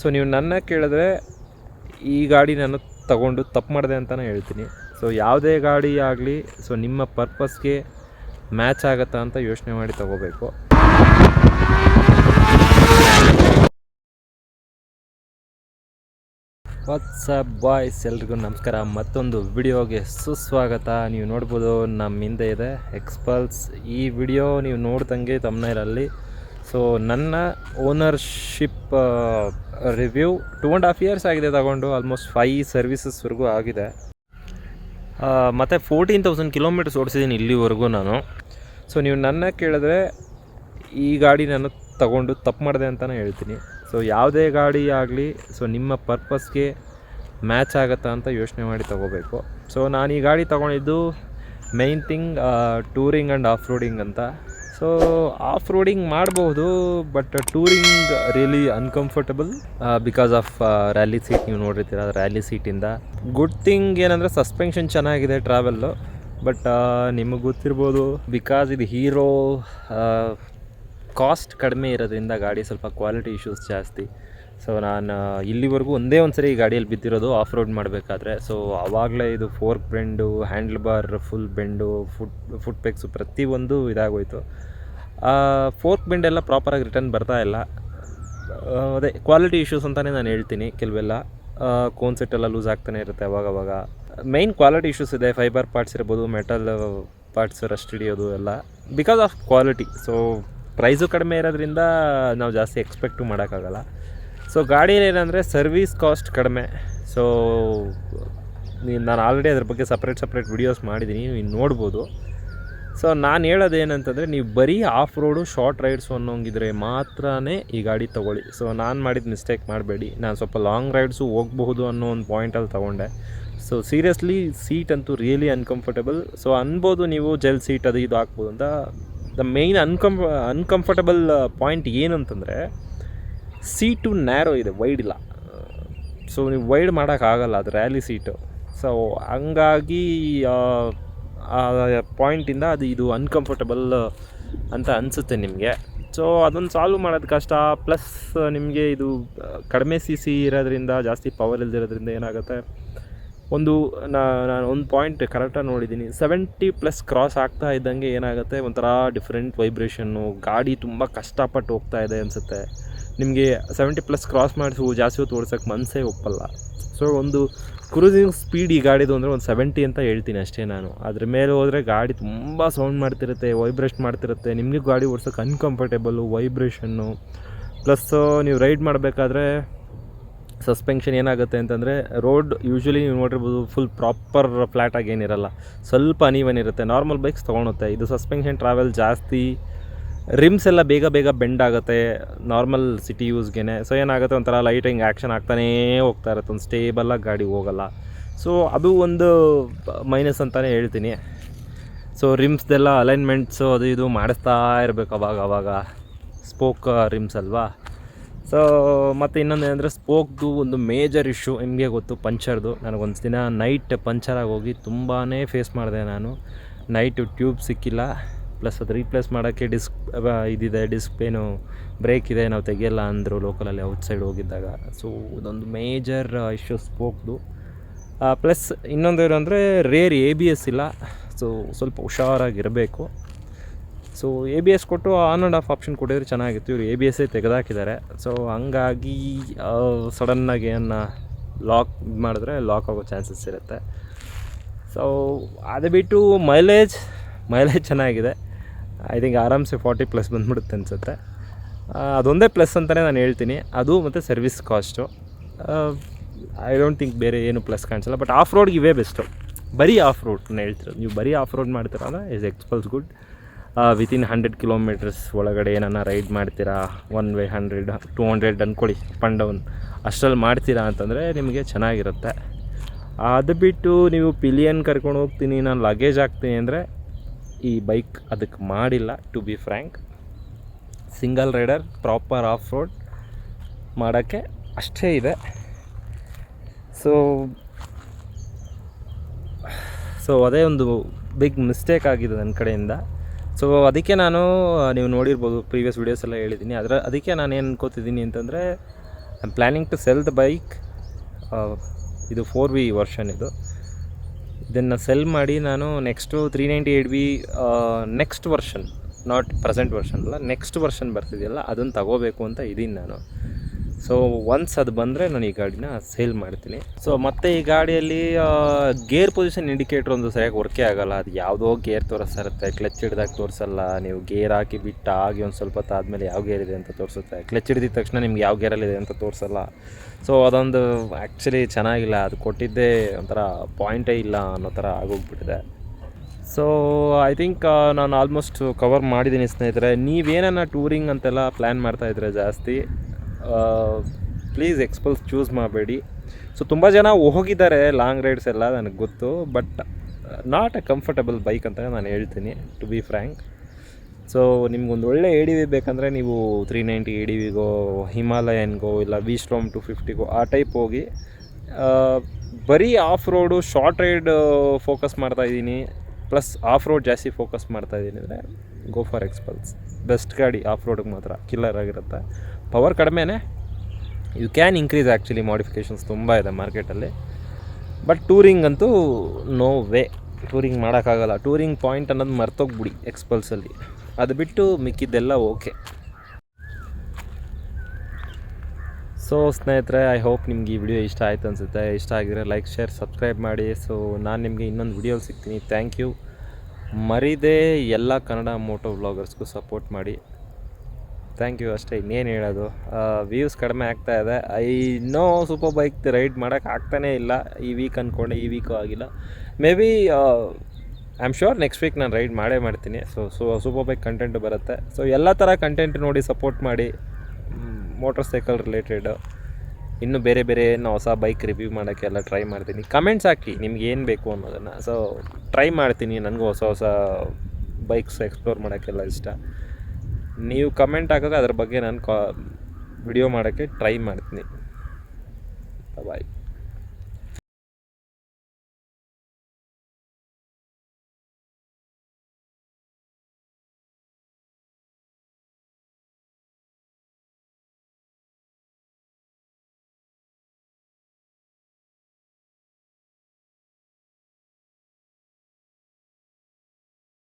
So ನೀವು ನನ್ನ ಕೇಳಿದ್ರೆ ಈ ಗಾಡಿ ನಾನು ತಗೊಂಡು ತಪ್ಪು ಮಾಡಿದೆ ಅಂತಲೇ ಹೇಳ್ತೀನಿ. ಸೊ ಯಾವುದೇ ಗಾಡಿ ಆಗಲಿ ಸೊ ನಿಮ್ಮ ಪರ್ಪಸ್ಗೆ ಮ್ಯಾಚ್ ಆಗತ್ತಾ ಅಂತ ಯೋಚನೆ ಮಾಡಿ ತಗೋಬೇಕು. ವಾಟ್ಸಪ್ ಬಾಯ್ಸ್ ಎಲ್ರಿಗೂ ನಮಸ್ಕಾರ. ಮತ್ತೊಂದು ವಿಡಿಯೋಗೆ ಸುಸ್ವಾಗತ. ನೀವು ನೋಡ್ಬೋದು ನಮ್ಮ ಹಿಂದೆ ಇದೆ ಎಕ್ಸ್ಪಲ್ಸ್ ಈ ವಿಡಿಯೋ ನೀವು ನೋಡ್ದಂಗೆ ತಮ್ಮನೇರಲ್ಲಿ ಸೊ ನನ್ನ ownership review two and half years ಆಗಿದೆ ತಗೊಂಡು. ಆಲ್ಮೋಸ್ಟ್ ಫೈ ಸರ್ವಿಸಸ್ವರೆಗೂ ಆಗಿದೆ. ಮತ್ತು ಫೋರ್ಟೀನ್ ತೌಸಂಡ್ ಕಿಲೋಮೀಟರ್ಸ್ ಓಡಿಸಿದ್ದೀನಿ ಇಲ್ಲಿವರೆಗೂ ನಾನು. ಸೊ ನೀವು ನನ್ನ ಕೇಳಿದ್ರೆ ಈ ಗಾಡಿ ನಾನು ತಗೊಂಡು ತಪ್ಪು ಮಾಡಿದೆ ಅಂತಲೇ ಹೇಳ್ತೀನಿ. ಸೊ ಯಾವುದೇ ಗಾಡಿ ಆಗಲಿ ಸೊ ನಿಮ್ಮ ಪರ್ಪಸ್ಗೆ ಮ್ಯಾಚ್ ಆಗುತ್ತಾ ಅಂತ ಯೋಚನೆ ಮಾಡಿ ತಗೋಬೇಕು. ಸೊ ನಾನು ಈ ಗಾಡಿ ತೊಗೊಂಡಿದ್ದು main thing touring and off roading ಅಂತ. ಸೊ ಆಫ್ ರೋಡಿಂಗ್ ಮಾಡಬಹುದು but touring really uncomfortable because off rally seat ನೀವು ನೋಡಿರ್ತೀರ ರ್ಯಾಲಿ ಸೀಟಿಂದ ಗುಡ್ ಥಿಂಗ್ ಏನಂದರೆ ಸಸ್ಪೆನ್ಷನ್ ಚೆನ್ನಾಗಿದೆ ಟ್ರಾವೆಲ್ಲು ಬಟ್ ನಿಮಗೆ ಗೊತ್ತಿರ್ಬೋದು ಬಿಕಾಸ್ ಇದು ಹೀರೋ ಕಾಸ್ಟ್ ಕಡಿಮೆ ಇರೋದ್ರಿಂದ ಗಾಡಿ ಸ್ವಲ್ಪ ಕ್ವಾಲಿಟಿ ಇಶ್ಯೂಸ್ ಜಾಸ್ತಿ. ಸೊ ನಾನು ಇಲ್ಲಿವರೆಗೂ ಒಂದೇ ಒಂದು ಸರಿ ಈ ಗಾಡಿಯಲ್ಲಿ ಬಿದ್ದಿರೋದು ಆಫ್ ರೋಡ್ ಮಾಡಬೇಕಾದ್ರೆ. ಸೊ ಆವಾಗಲೇ ಇದು fork bend handle bar full bend foot foot pegs ಪ್ರತಿಯೊಂದು ಇದಾಗೋಯ್ತು. ಫೋರ್ಕ್ ಬಿಂಡೆಲ್ಲ ಪ್ರಾಪರಾಗಿ ರಿಟರ್ನ್ ಬರ್ತಾ ಇಲ್ಲ. ಅದೇ ಕ್ವಾಲಿಟಿ ಇಶ್ಯೂಸ್ ಅಂತಲೇ ನಾನು ಹೇಳ್ತೀನಿ ಕೆಲವೆಲ್ಲ. ಕೋನ್ ಸೆಟ್ ಎಲ್ಲ ಲೂಸ್ ಆಗ್ತಾನೆ ಇರುತ್ತೆ ಅವಾಗವಾಗ. ಮೈನ್ ಕ್ವಾಲಿಟಿ ಇಶ್ಯೂಸ್ ಇದೆ ಫೈಬರ್ ಪಾರ್ಟ್ಸ್ ಇರ್ಬೋದು ಮೆಟಲ್ ಪಾರ್ಟ್ಸ್ ರಸ್ಟ್ ಹಿಡಿಯೋದು ಎಲ್ಲ. Because of quality so price ಕಡಿಮೆ ಇರೋದ್ರಿಂದ ನಾವು ಜಾಸ್ತಿ ಎಕ್ಸ್ಪೆಕ್ಟು ಮಾಡೋಕ್ಕಾಗಲ್ಲ. ಸೊ ಏನಂದರೆ ಸರ್ವಿಸ್ ಕಾಸ್ಟ್ ಕಡಿಮೆ. ಸೊ ನಾನು ಆಲ್ರೆಡಿ ಅದ್ರ ಬಗ್ಗೆ ಸಪ್ರೇಟ್ ಸಪ್ರೇಟ್ ವಿಡಿಯೋಸ್ ಮಾಡಿದ್ದೀನಿ ನೀವು ನೋಡ್ಬೋದು. ಸೊ ನಾನು ಹೇಳೋದು ಏನಂತಂದರೆ ನೀವು ಬರೀ ಆಫ್ ರೋಡು ಶಾರ್ಟ್ ರೈಡ್ಸು ಅನ್ನೋಂಗಿದ್ರೆ ಮಾತ್ರನೇ ಈ ಗಾಡಿ ತೊಗೊಳ್ಳಿ. ಸೊ ನಾನು ಮಾಡಿದ ಮಿಸ್ಟೇಕ್ ಮಾಡಬೇಡಿ. ನಾನು ಸ್ವಲ್ಪ ಲಾಂಗ್ ರೈಡ್ಸು ಹೋಗಬಹುದು ಅನ್ನೋ ಒಂದು ಪಾಯಿಂಟಲ್ಲಿ ತೊಗೊಂಡೆ. ಸೊ ಸೀರಿಯಸ್ಲಿ ಸೀಟ್ ಅಂತೂ ರಿಯಲಿ ಅನ್ಕಂಫರ್ಟಬಲ್ ಸೊ ಅನ್ಬೋದು ನೀವು ಜೆಲ್ ಸೀಟ್ ಅದು ಇದು ಹಾಕ್ಬೋದು ಅಂತ. ದ ಮೇಯ್ನ್ ಅನ್ಕಂಫ ಅನ್ಕಂಫರ್ಟಬಲ್ ಪಾಯಿಂಟ್ ಏನಂತಂದರೆ ಸೀಟು ನ್ಯಾರೋ ಇದೆ ವೈಡ್ ಇಲ್ಲ. ಸೊ ನೀವು ವೈಡ್ ಮಾಡೋಕ್ಕಾಗಲ್ಲ ಅದು ರ್ಯಾಲಿ ಸೀಟು ಸೊ ಹಂಗಾಗಿ ಆ ಪಾಯಿಂಟಿಂದ ಅದು ಇದು ಅನ್ಕಂಫರ್ಟಬಲ್ ಅಂತ ಅನಿಸುತ್ತೆ ನಿಮಗೆ. ಸೊ ಅದನ್ನು ಸಾಲ್ವ್ ಮಾಡೋದು ಕಷ್ಟ. ಪ್ಲಸ್ ನಿಮಗೆ ಇದು ಕಡಿಮೆ ಸಿ ಸಿ ಇರೋದ್ರಿಂದ, ಜಾಸ್ತಿ ಪವರ್ ಇಲ್ದಿರೋದ್ರಿಂದ ಏನಾಗುತ್ತೆ? ಒಂದು ನಾನು ಒಂದು ಪಾಯಿಂಟ್ ಕರೆಕ್ಟಾಗಿ ನೋಡಿದ್ದೀನಿ ಸೆವೆಂಟಿ ಪ್ಲಸ್ ಕ್ರಾಸ್ ಆಗ್ತಾ ಇದ್ದಂಗೆ ಏನಾಗುತ್ತೆ? ಒಂಥರ ಡಿಫ್ರೆಂಟ್ ವೈಬ್ರೇಷನ್ನು ಗಾಡಿ ತುಂಬ ಕಷ್ಟಪಟ್ಟು ಹೋಗ್ತಾ ಇದೆ ಅನಿಸುತ್ತೆ. ನಿಮಗೆ ಸೆವೆಂಟಿ ಪ್ಲಸ್ ಕ್ರಾಸ್ ಮಾಡಿಸು ಜಾಸ್ತಿ ಹೊತ್ತು ಓಡಿಸೋಕ್ಕೆ ಮನಸ್ಸೇ ಒಪ್ಪಲ್ಲ. ಸೊ ಒಂದು ಕ್ರೂಸಿಂಗ್ ಸ್ಪೀಡ್ ಈ ಗಾಡಿದು ಅಂದರೆ ಒಂದು ಸೆವೆಂಟಿ ಅಂತ ಹೇಳ್ತೀನಿ ಅಷ್ಟೇ ನಾನು. ಅದ್ರ ಮೇಲೆ ಹೋದರೆ ಗಾಡಿ ತುಂಬ ಸೌಂಡ್ ಮಾಡ್ತಿರುತ್ತೆ ವೈಬ್ರೇಷನ್ ಮಾಡ್ತಿರುತ್ತೆ. ನಿಮಗೆ ಗಾಡಿ ಓಡ್ಸೋಕ್ಕೆ ಅನ್ಕಂಫರ್ಟೇಬಲ್ಲು ವೈಬ್ರೇಷನ್ನು ಪ್ಲಸ್ ನೀವು ರೈಡ್ ಮಾಡಬೇಕಾದ್ರೆ ಸಸ್ಪೆನ್ಷನ್ ಏನಾಗುತ್ತೆ ಅಂತಂದರೆ ರೋಡ್ ಯೂಶ್ವಲಿ ನೀವು ನೋಡಿರ್ಬೋದು ಫುಲ್ ಪ್ರಾಪರ್ ಫ್ಲ್ಯಾಟಾಗಿ ಏನಿರಲ್ಲ. ಸ್ವಲ್ಪ ಅನೀವನ್ ಇರುತ್ತೆ ನಾರ್ಮಲ್ ಬೈಕ್ಸ್ ತೊಗೊಳುತ್ತೆ. ಇದು ಸಸ್ಪೆನ್ಷನ್ ಟ್ರಾವೆಲ್ ಜಾಸ್ತಿ. ರಿಮ್ಸ್ ಎಲ್ಲ ಬೇಗ ಬೇಗ ಬೆಂಡ್ ಆಗುತ್ತೆ ನಾರ್ಮಲ್ ಸಿಟಿ ಯೂಸ್ಗೆ ಸೊ ಏನಾಗುತ್ತೆ ಒಂಥರ ಲೈಟಿಂಗ್ ಆ್ಯಕ್ಷನ್ ಆಗ್ತಾನೇ ಹೋಗ್ತಾ ಇರುತ್ತೆ, ಒಂದು ಸ್ಟೇಬಲಾಗಿ ಗಾಡಿ ಹೋಗಲ್ಲ. ಸೊ ಅದು ಒಂದು ಮೈನಸ್ ಅಂತಲೇ ಹೇಳ್ತೀನಿ. ಸೊ ರಿಮ್ಸ್ದೆಲ್ಲ ಅಲೈನ್ಮೆಂಟ್ಸು ಅದು ಇದು ಮಾಡಿಸ್ತಾ ಇರಬೇಕು ಅವಾಗ ಅವಾಗ. ಸ್ಪೋಕ್ ರಿಮ್ಸ್ ಅಲ್ವಾ? ಸೊ ಮತ್ತು ಇನ್ನೊಂದು ಏನಂದರೆ ಸ್ಪೋಕ್ದು ಒಂದು ಮೇಜರ್ ಇಶ್ಯೂ ನಿಮಗೆ ಗೊತ್ತು ಪಂಚರ್ದು ನನಗೊಂದು ದಿನ ನೈಟ್ ಪಂಚರಾಗಿ ಹೋಗಿ ತುಂಬಾ ಫೇಸ್ ಮಾಡಿದೆ ನಾನು. ನೈಟು ಟ್ಯೂಬ್ ಸಿಕ್ಕಿಲ್ಲ. ಪ್ಲಸ್ ಅದು ರೀಪ್ಲೇಸ್ ಮಾಡೋಕ್ಕೆ ಡಿಸ್ಕ್ ಇದಿದೆ, ಡಿಸ್ಕ್ ಏನು ಬ್ರೇಕ್ ಇದೆ, ನಾವು ತೆಗಿಯಲ್ಲ ಅಂದರು ಲೋಕಲಲ್ಲಿ ಔಟ್ಸೈಡ್ ಹೋಗಿದ್ದಾಗ. ಸೊ ಇದೊಂದು ಮೇಜರ್ ಇಶ್ಯೂ ಸ್ಪೋಕ್ದು. ಪ್ಲಸ್ ಇನ್ನೊಂದು ಏನು ಅಂದರೆ ರೇರ್ ಎ ಬಿ ಎಸ್ ಇಲ್ಲ. ಸೊ ಸ್ವಲ್ಪ ಹುಷಾರಾಗಿರಬೇಕು. ಸೊ ಎ ಬಿ ಎಸ್ ಕೊಟ್ಟು ಆನ್ ಆ್ಯಂಡ್ ಆಫ್ ಆಪ್ಷನ್ ಕೊಟ್ಟಿದ್ರೆ ಚೆನ್ನಾಗಿತ್ತು. ಇವರು ಎ ಬಿ ಎಸ್ಸೇ ತೆಗೆದಾಕಿದ್ದಾರೆ. ಸೊ ಹಂಗಾಗಿ ಸಡನ್ನಾಗಿ ಏನು ಲಾಕ್ ಮಾಡಿದ್ರೆ ಲಾಕ್ ಆಗೋ ಚಾನ್ಸಸ್ ಇರುತ್ತೆ. ಸೊ ಅದು ಬಿಟ್ಟು ಮೈಲೇಜ್ ಮೈಲೇಜ್ ಚೆನ್ನಾಗಿದೆ. ಐ ಥಿಂಕ್ ಆರಾಮ್ಸೆ ಫಾರ್ಟಿ ಪ್ಲಸ್ ಬಂದ್ಬಿಡುತ್ತೆ ಅನಿಸುತ್ತೆ. ಅದೊಂದೇ ಪ್ಲಸ್ ಅಂತಲೇ ನಾನು ಹೇಳ್ತೀನಿ. ಅದು ಮತ್ತು service cost I don't think ಬೇರೆ ಏನು ಪ್ಲಸ್ ಕಾಣಿಸಲ್ಲ ಬಟ್ ಆಫ್ ರೋಡ್ಗೆ ಇವೇ ಬೆಸ್ಟು ಬರೀ ಆಫ್ ರೋಡ್ ನಾನು ಹೇಳ್ತಿರೋದು. ನೀವು ಬರೀ ಆಫ್ ರೋಡ್ ಮಾಡ್ತೀರಲ್ಲ is Xpulse good within hundred kilometres ಒಳಗಡೆ ಏನನ್ನ ರೈಡ್ ಮಾಡ್ತೀರಾ one way hundred two hundred ಅಂದ್ಕೊಳ್ಳಿ ಪಂಡವನ್. ಅಷ್ಟರಲ್ಲಿ ಮಾಡ್ತೀರಾ ಅಂತಂದರೆ ನಿಮಗೆ ಚೆನ್ನಾಗಿರುತ್ತೆ. ಅದು ಬಿಟ್ಟು ನೀವು ಪಿಲಿಯನ್ ಕರ್ಕೊಂಡು ಹೋಗ್ತೀನಿ, ನಾನು ಲಗೇಜ್ ಹಾಕ್ತೀನಿ ಅಂದರೆ ಈ ಬೈಕ್ ಅದಕ್ಕೆ ಮಾಡಿಲ್ಲ to be frank single rider proper off road ಮಾಡೋಕ್ಕೆ ಅಷ್ಟೇ ಇದೆ. ಸೊ ಸೊ ಅದೇ ಒಂದು ಬಿಗ್ ಮಿಸ್ಟೇಕ್ ಆಗಿದೆ ನನ್ನ ಕಡೆಯಿಂದ. ಸೊ ಅದಕ್ಕೆ ನಾನು ನೀವು ನೋಡಿರ್ಬೋದು ಪ್ರೀವಿಯಸ್ ವೀಡಿಯೋಸ್ ಎಲ್ಲ ಹೇಳಿದ್ದೀನಿ. ಅದರ, ಅದಕ್ಕೆ ನಾನು ಏನು ಅನ್ಕೋತಿದ್ದೀನಿ ಅಂತಂದರೆ I am planning to sell the bike ಇದು ಫೋರ್ ವಿ ವರ್ಷನ್ ಇದು. ಇದನ್ನು ಸೆಲ್ ಮಾಡಿ ನಾನು next three ninety eight B next version not present version ಅಲ್ಲ ನೆಕ್ಸ್ಟ್ ವರ್ಷನ್ ಬರ್ತಿದೆಯಲ್ಲ, ಅದನ್ನು ತಗೋಬೇಕು ಅಂತ ಇದ್ದೀನಿ ನಾನು. ಸೊ ಒನ್ಸ್ ಅದು ಬಂದರೆ ನಾನು ಈ ಗಾಡಿನ ಸೇಲ್ ಮಾಡ್ತೀನಿ. ಸೊ ಮತ್ತು ಈ ಗಾಡಿಯಲ್ಲಿ ಗೇರ್ ಪೊಸಿಷನ್ ಇಂಡಿಕೇಟ್ರ್ ಒಂದು ಸರಿಯಾಗಿ ವರ್ಕೇ ಆಗೋಲ್ಲ. ಅದು ಯಾವುದೋ ಗೇರ್ ತೋರಿಸ್ತಾ ಇರುತ್ತೆ ಕ್ಲಚ್ ಹಿಡ್ದಾಗ ತೋರಿಸಲ್ಲ. ನೀವು ಗೇರ್ ಹಾಕಿ ಬಿಟ್ಟು ಆಗಿ ಒಂದು ಸ್ವಲ್ಪ ಹೊತ್ತು ಆದಮೇಲೆ ಯಾವ ಗೇರ್ ಇದೆ ಅಂತ ತೋರಿಸುತ್ತೆ. ಕ್ಲಚ್ ಹಿಡಿದ ತಕ್ಷಣ ನಿಮ್ಗೆ ಯಾವ ಗೇರಲ್ಲಿದೆ ಅಂತ ತೋರಿಸಲ್ಲ. ಸೊ ಅದೊಂದು ಆ್ಯಕ್ಚುಲಿ ಚೆನ್ನಾಗಿಲ್ಲ. ಅದು ಕೊಟ್ಟಿದ್ದೇ ಒಂಥರ ಪಾಯಿಂಟೇ ಇಲ್ಲ ಅನ್ನೋ ಥರ ಆಗೋಗ್ಬಿಟ್ಟಿದೆ. ಸೊ ಐ ಥಿಂಕ್ ನಾನು ಆಲ್ಮೋಸ್ಟ್ ಕವರ್ ಮಾಡಿದ್ದೀನಿ ಸ್ನೇಹಿತರೆ. ನೀವೇನನ್ನ ಟೂರಿಂಗ್ ಅಂತೆಲ್ಲ ಪ್ಲ್ಯಾನ್ ಮಾಡ್ತಾಯಿದ್ರೆ ಜಾಸ್ತಿ? ಪ್ಲೀಸ್ ಎಕ್ಸ್ಪಲ್ಸ್ ಚೂಸ್ ಮಾಡಬೇಡಿ. ಸೊ ತುಂಬ ಜನ ಹೋಗಿದ್ದಾರೆ ಲಾಂಗ್ ರೈಡ್ಸ್ ಎಲ್ಲ, ನನಗೆ ಗೊತ್ತು but not a comfortable bike ಅಂತ ನಾನು ಹೇಳ್ತೀನಿ ಟು ಬಿ ಫ್ರ್ಯಾಂಕ್ ಸೊ ನಿಮ್ಗೊಂದು ಒಳ್ಳೆ ಎ ಡಿ ವಿ ಬೇಕಂದರೆ ನೀವು ತ್ರೀ ನೈಂಟಿ ಎ ಡಿ ವಿಗೋ ಹಿಮಾಲಯನ್ಗೋ ಇಲ್ಲ ವಿ ಸ್ಟ್ರೋಮ್ ಟು ಫಿಫ್ಟಿಗೋ ಆ ಟೈಪ್ ಹೋಗಿ. ಬರೀ off road short ride focus ಮಾಡ್ತಾ ಇದ್ದೀನಿ. ಪ್ಲಸ್ ಆಫ್ ರೋಡ್ ಜಾಸ್ತಿ ಫೋಕಸ್ ಮಾಡ್ತಾ ಇದ್ದೀನಿ ಅಂದರೆ ಗೋ ಫಾರ್ ಎಕ್ಸ್ಪಲ್ಸ್ ಬೆಸ್ಟ್ ಗಾಡಿ ಆಫ್ ರೋಡಿಗೆ ಮಾತ್ರ ಕಿಲ್ಲರ್ ಆಗಿರುತ್ತೆ. ಪವರ್ ಕಡಿಮೆನೇ. You can increase actually modifications ತುಂಬ ಇದೆ ಮಾರ್ಕೆಟಲ್ಲಿ. ಬಟ್ ಟೂರಿಂಗ್ ಅಂತೂ ನೋ ವೇ ಟೂರಿಂಗ್ ಮಾಡೋಕ್ಕಾಗಲ್ಲ. ಟೂರಿಂಗ್ ಪಾಯಿಂಟ್ ಅನ್ನೋದು ಮರ್ತೋಗ್ಬಿಡಿ ಎಕ್ಸ್ಪಲ್ಸಲ್ಲಿ ಅದು ಬಿಟ್ಟು ಮಿಕ್ಕಿದ್ದೆಲ್ಲ ಓಕೆ ಸೊ ಸ್ನೇಹಿತರೆ ಐ ಹೋಪ್ ನಿಮ್ಗೆ ಈ ವಿಡಿಯೋ ಇಷ್ಟ ಆಯ್ತು ಅನಿಸುತ್ತೆ. ಇಷ್ಟ ಆಗಿದ್ರೆ ಲೈಕ್ ಶೇರ್ ಸಬ್ಸ್ಕ್ರೈಬ್ ಮಾಡಿ. ಸೊ ನಾನು ನಿಮಗೆ ಇನ್ನೊಂದು ವಿಡಿಯೋಲಿ ಸಿಗ್ತೀನಿ. ಥ್ಯಾಂಕ್ ಯು ಮರಿದೇ ಎಲ್ಲ ಕನ್ನಡ ಮೋಟೋ ವ್ಲಾಗರ್ಸ್ಗೂ ಸಪೋರ್ಟ್ ಮಾಡಿ. ಥ್ಯಾಂಕ್ ಯು ಅಷ್ಟೇ, ಇನ್ನೇನು ಹೇಳೋದು? ವ್ಯೂಸ್ ಕಡಿಮೆ ಆಗ್ತಾ ಇದೆ. I know super bike ride ಮಾಡೋಕ್ಕೆ ಆಗ್ತಾನೇ ಇಲ್ಲ. ಈ ವೀಕ್ ಅಂದ್ಕೊಂಡೆ ಈ ವೀಕು ಆಗಿಲ್ಲ. May be I am sure next week ನಾನು ರೈಡ್ ಮಾಡೇ ಮಾಡ್ತೀನಿ. So so super bike content ಬರುತ್ತೆ. ಸೊ ಎಲ್ಲ ಥರ ಕಂಟೆಂಟ್ ನೋಡಿ ಸಪೋರ್ಟ್ ಮಾಡಿ. ಮೋಟರ್ ಸೈಕಲ್ ರಿಲೇಟೆಡ್ ಇನ್ನೂ ಬೇರೆ ಬೇರೆ ಏನು ಹೊಸ ಬೈಕ್ ರಿವ್ಯೂ ಮಾಡೋಕ್ಕೆಲ್ಲ ಟ್ರೈ ಮಾಡ್ತೀನಿ. ಕಮೆಂಟ್ಸ್ ಹಾಕಿ ನಿಮ್ಗೆ ಏನು ಬೇಕು ಅನ್ನೋದನ್ನು. ಸೊ ಟ್ರೈ ಮಾಡ್ತೀನಿ. ನನಗೂ ಹೊಸ ಹೊಸ ಬೈಕ್ಸ್ ಎಕ್ಸ್ಪ್ಲೋರ್ ಮಾಡೋಕ್ಕೆಲ್ಲ ಇಷ್ಟ. ನೀವು ಕಮೆಂಟ್ ಹಾಕಿದ್ರೆ ಅದ್ರ ಬಗ್ಗೆ ನಾನು ಕಾ ವಿಡಿಯೋ ಮಾಡೋಕ್ಕೆ ಟ್ರೈ ಮಾಡ್ತೀನಿ. ಬಾಯ್